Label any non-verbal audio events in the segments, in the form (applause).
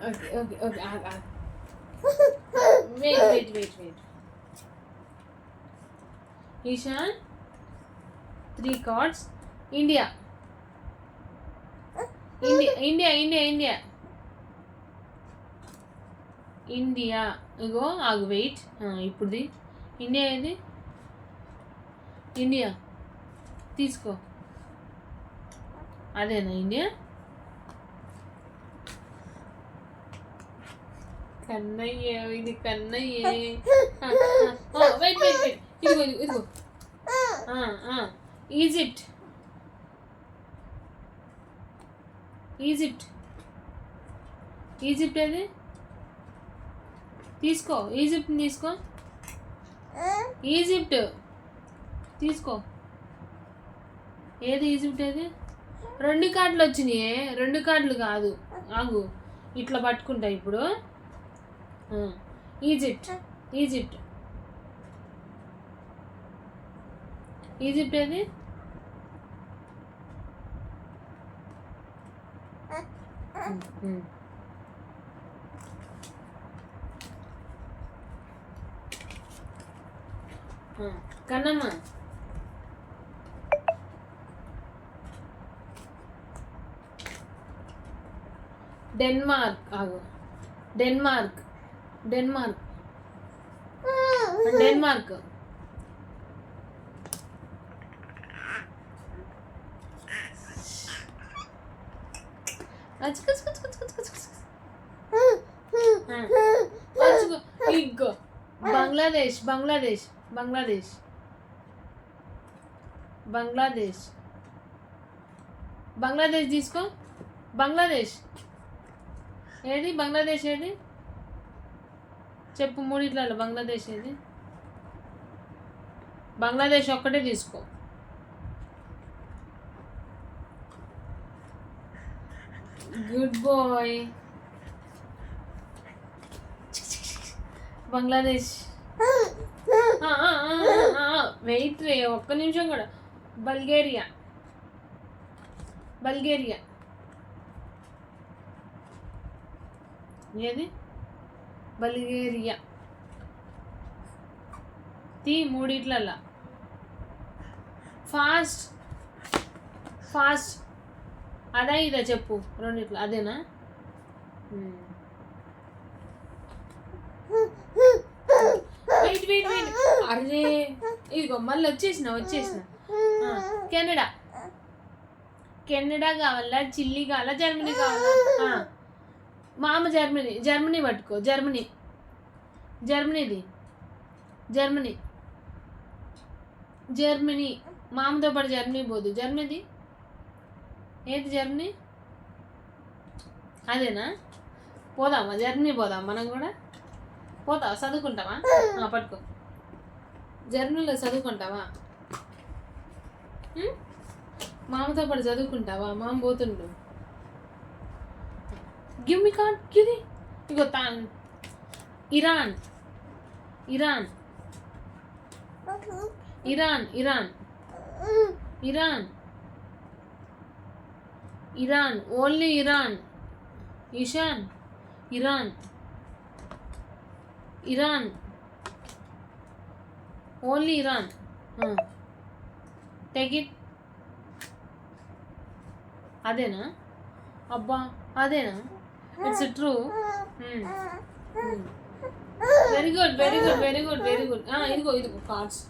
Okay okay okay wait wait wait wait Ishan three cards India India India India India India ఇగో ఆగు wait ఇప్పుడుది India ఏది India తీసుకో అదేనా India Kannayya ఇది Kannayya. Wait wait wait ఇదిగో ఇదిగో. ఈజిప్ట్ ఈజిప్ట్ ఈజిప్ట్ ఏది? తీసుకో ఈజిప్ట్ తీసుకో. ఈజిప్ట్ తీసుకో. ఏది ఈజిప్ట్ ఏది? రెండు కార్డులు వచ్చినాయే. రెండు కార్డులు కాదు. ఆగు. ఇట్లా పట్టుకుంటా ఇప్పుడు. ఈజిప్ట్ ఈజిప్ట్ ఈజిప్ట్ ఏది ఉమ్, ఉమ్. ఆ, కన్నమ్మ డెన్మార్క్ ఆగు డెన్మార్క్ డెన్మార్క్ డెన్మార్క్ అచ్చుకు, అచ్చుకు, అచ్చుకు, అచ్చుకు, అచ్చుకు, అచ్చుకు. ఆ, అచ్చుకు. ఇగ్గో బంగ్లాదేశ్ బంగ్లాదేశ్ బంగ్లాదేశ్ బంగ్లాదేశ్ బంగ్లాదేశ్ తీసుకో బంగ్లాదేశ్ ఏది బంగ్లాదేశ్ ఏది చెప్పు మూడిట్లలో బంగ్లాదేశ్ ఏది? బంగ్లాదేశ్ ఒక్కటే తీసుకో. Good boy. బంగ్లాదేశ్. వెయిట్ రే ఒక్క నిమిషం కూడా. బల్గేరియా. బల్గేరియా. ఏది? బల్గేరియా. తీ మూడిట్లల్లా. Fast fast. అదా ఇదా చెప్పు రెండిట్లా అదేనా? Wait wait wait. అరే ఇదిగో మళ్ళీ వచ్చేసిన వచ్చేసిన. కెనడా. కెనడా కావాలా చిల్లీ కావాలా జర్మనీ కావాలా? మామ జర్మనీ జర్మనీ పట్టుకో జర్మనీ. జర్మనీది. జర్మనీ. జర్మనీ. మామతో పాటు జర్మనీ పోదు. జర్మనీది? ఏది జర్మనీ? అదేనా? పోదామా జర్మనీ పోదాం మనం కూడా? పోతావా చదువుకుంటావా? పట్టుకో. జర్మనీలో చదువుకుంటావా? మామతో పాటు చదువుకుంటావా? మామ పోతుండు. గివ్ మీ కార్డ్ గిది ఇగో తా Iran Iran Iran Iran Iran Iran only Iran Ishan Iran Iran only Iran take it అదేనా అబ్బా అదేనా it's true very good very good very good very good ఇదిగో ఇదిగో cards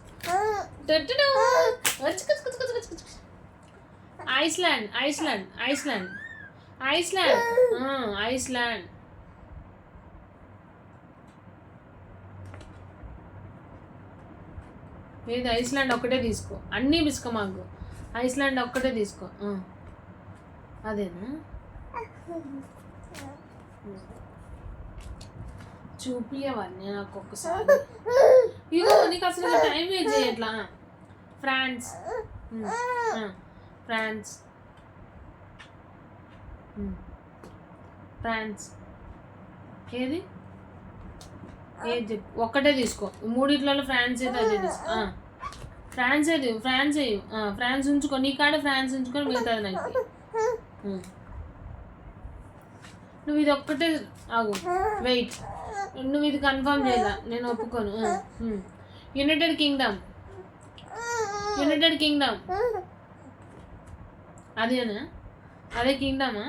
Iceland Iceland Iceland Iceland Iceland లేదు Iceland ఒక్కటే తీసుకో. అన్నీ బిస్కో మాకు ఐస్లాండ్ ఒక్కటే తీసుకో. అదేనా? (laughs) చూపియవన్నీ నాకు ఒక్కసారి. ఇగో నీకు అసలు టైం వేస్ట్ చేయట్లా? ఫ్రాన్స్. ఫ్రాన్స్. ఫ్రాన్స్. ఏది? ఏది చెప్పు? ఒక్కటే తీసుకో. మూడిట్లలో ఫ్రాన్స్ అయితే అదే తీసుకో. ఫ్రాన్స్ అయితే ఫ్రాన్స్ అయ్యి ఫ్రాన్స్ ఉంచుకో. నీ కాడ ఫ్రాన్స్ ఉంచుకొని మిగతాది నాకు నువ్వు ఇది ఒక్కటే ఆగు. వెయిట్ నువ్వు ఇది కన్ఫర్మ్ చేయాల. నేను ఒప్పుకోను. యునైటెడ్ కింగ్డమ్ యునైటెడ్ కింగ్డమ్ అదేనా? అదే కింగ్డమా